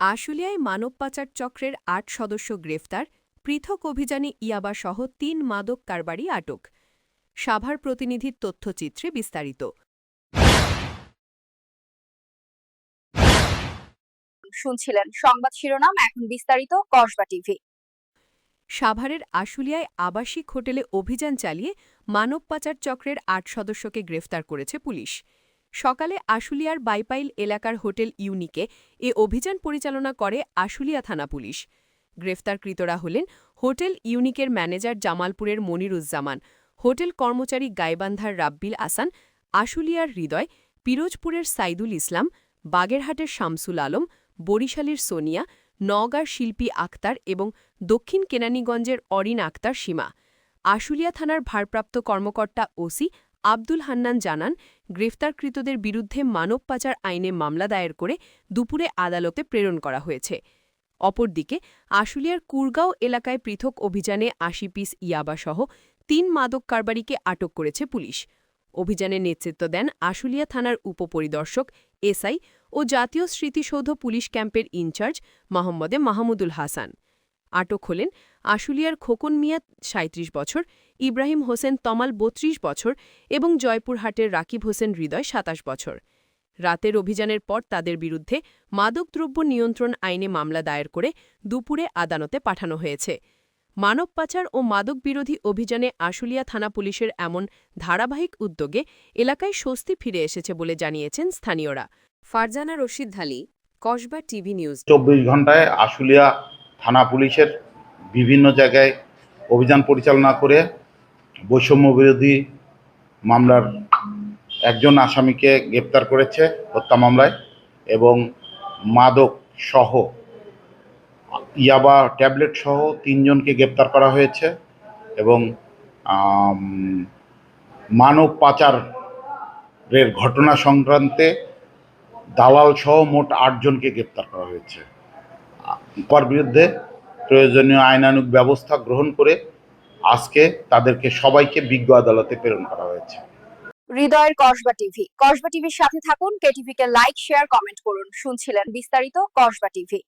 আশুলিয়ায় মানব পাচার চক্রের আট সদস্য গ্রেফতার পৃথক অভিযানে ইয়াবাসহ তিন মাদক কারবারি আটক। সাভার প্রতিনিধির তথ্যচিত্রে বিস্তারিত। শুনছিলেন সংবাদ শিরোনাম এখন বিস্তারিত কসবা টিভি। সাভারের আশুলিয়ায় আবাসিক হোটেলে অভিযান চালিয়ে মানব পাচার চক্রের আট সদস্যকে গ্রেফতার করেছে পুলিশ। সকালে আশুলিয়ার বাইপাইল এলাকার হোটেল ইউনিকে এ অভিযান পরিচালনা করে আশুলিয়া থানা পুলিশ। গ্রেফতারকৃতরা হলেন হোটেল ইউনিকের ম্যানেজার জামালপুরের মনিরুজ্জামান, হোটেল কর্মচারী গাইবান্ধার রাব্বিল আসান, আশুলিয়ার হৃদয়, পিরোজপুরের সাইদুল ইসলাম, বাগেরহাটের শামসুল আলম, বরিশালের সোনিয়া, নওগাঁর শিল্পী আক্তার এবং দক্ষিণ কেনানীগঞ্জের অরিন আক্তার সীমা। আশুলিয়া থানার ভারপ্রাপ্ত কর্মকর্তা ওসি আব্দুল হান্নান জানান, গ্রেফতারকৃতদের বিরুদ্ধে মানব পাচার আইনে মামলা দায়ের করে দুপুরে আদালতে প্রেরণ করা হয়েছে। অপরদিকে, আশুলিয়ার কুরগাঁও এলাকায় পৃথক অভিযানে আশি পিস ইয়াবাসহ তিন মাদক কারবারিকে আটক করেছে পুলিশ। অভিযানে নেতৃত্ব দেন আশুলিয়া থানার উপপরিদর্শক এসআই ও জাতীয় স্মৃতিসৌধ পুলিশ ক্যাম্পের ইনচার্জ মোহাম্মদে মাহমুদুল হাসান। আটক হলেন আশুলিয়ার খোকন মিয়া সাঁত্রিশ বছর, ইব্রাহিম হোসেন তমাল, বত্রিশ বছর এবং জয়পুরহাটের রাকিব হোসেন হৃদয়, সাতাশ বছর। রাতের অভিযানের পর তাদের বিরুদ্ধে মাদকদ্রব্য নিয়ন্ত্রণ আইনে মামলা দায়ের করে দুপুরে আদালতে পাঠানো হয়েছে। মানব পাচার ও মাদক বিরোধী অভিযানে আশুলিয়া থানা পুলিশের এমন ধারাবাহিক উদ্যোগে এলাকায় স্বস্তি ফিরে এসেছে বলে জানিয়েছেন স্থানীয়রা। Farzana Rashid Dhali Kasba TV news. চব্বিশ ঘন্টায় আশুলিয়া থানা পুলিশের বিভিন্ন জায়গায় অভিযান পরিচালনা করে বৈষম্য বিরোধী মামলার একজন আসামিকে গ্রেপ্তার করেছে হত্যা মামলায় এবং মাদক সহ ইয়াবা ট্যাবলেট সহ তিনজনকে গ্রেপ্তার করা হয়েছে এবং মানব পাচারের ঘটনা সংক্রান্তে দালাল সহ মোট আটজনকে গ্রেপ্তার করা হয়েছে। কর বিরুদ্ধে প্রয়োজনীয় আইনানুগ ব্যবস্থা গ্রহণ করে আজকে তাদেরকে সবাইকে বিজ্ঞ আদালতে প্রেরণ করা হয়েছে। হৃদয়ের কসবা টিভি। কসবা টিভির সাথে থাকুন কেটিভিকে লাইক, শেয়ার, কমেন্ট করুন। শুনছিলেন বিস্তারিত কসবা টিভি।